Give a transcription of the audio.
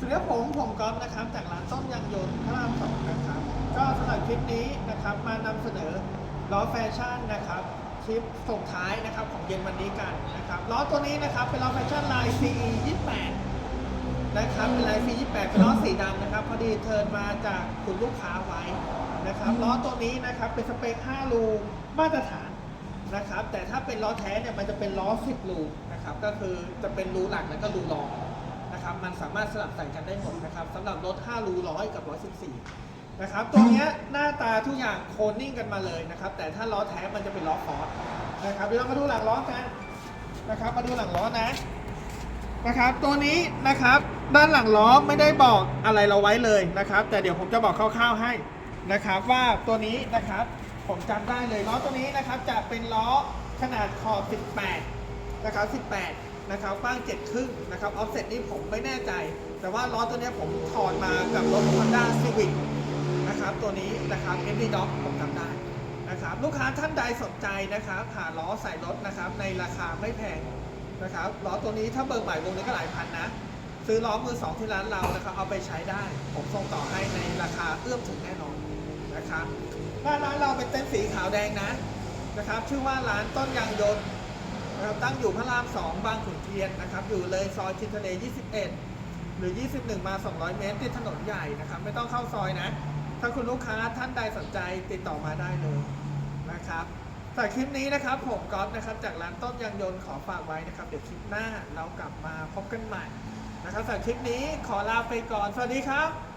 สวัสดีครับผมผมก๊อฟนะครับจากร้านต้นยางยนต์พระรามสองนะครับก็สำหรับคลิปนี้นะครับมานำเสนอล้อแฟชั่นนะครับคลิปส่งท้ายนะครับของเย็นวันนี้กันนะครับล้อตัวนี้นะครับเป็นล้อแฟชั่นลาย CE 28นะครับเป็นลาย CE 28เป็นล้อสีดำนะครับพอดีเทิร์นมาจากคุณลูกค้าไว้นะครับล้อตัวนี้นะครับเป็นสเปค5รูมาตรฐานนะครับแต่ถ้าเป็นล้อแท้เนี่ยมันจะเป็นล้อ 10รูนะครับก็คือจะเป็นรูหลักแล้วก็รูรอง นะครับมันสามารถสลับใส่กันได้หมดนะครับสำหรับรถ5รูร้อยกับ114นะครับตัวเนี้ยหน้าตาทุกอย่างโคลนนิ่งกันมาเลยนะครับ แต่ถ้าล้อแท้มันจะเป็นล้อฟอร์สนะครับเดี๋ยวเรามาดูหลังล้อกันนะครับ มาดูหลังล้อนะนะครับ ตัวนี้นะครับด้านหลังล้อไม่ได้บอกอะไรเราไว้เลยนะครับ แต่เดี๋ยวผมจะบอกคร่าวๆให้นะครับว่าตัวนี้นะครับผมจำได้เลยล้อตัวนี้นะครับจะเป็นล้อขนาดขอบ 18 นะครับ 18 นะครับกว้าง7ครึ่งนะครับออฟเซ็ตนี่ผมไม่แน่ใจ แต่ว่าล้อตัวนี้ผมถอดมากับรถ Honda Civic นะครับตัวนี้นะครับ MD Dog ผมจำได้นะครับลูกค้าท่านใดสนใจนะครับหาล้อใส่รถนะครับในราคาไม่แพงนะครับล้อตัวนี้ถ้าเบิกใหม่วงนี้ก็หลายพันนะ ซื้อล้อมือสองที่ร้านเรานะครับเอาไปใช้ได้ ผมส่งต่อให้ในราคาเอื้อมถึงแน่นอนนะครับถ้าร้านเราเป็นเต็นท์สีขาวแดงนะนะครับชื่อว่าร้านต้นยางยนต์ นะครับตั้งอยู่พระราม 2 บางขุนเทียนนะครับ อยู่เลยซอยชินทะเล 21 หรือ 21 มา 200 เมตรติดถนนใหญ่นะครับ ไม่ต้องเข้าซอยนะ ถ้าคุณลูกค้าท่านใดสนใจติดต่อมาได้เลยนะครับแต่คลิปนี้นะครับ ผมก๊อฟนะครับ จากร้านต้นยางยนต์ขอฝากไว้นะครับ เดี๋ยวคลิปหน้าเรากลับมาพบกันใหม่นะครับสำหรับคลิปนี้ขอลาไปก่อน สวัสดีครับ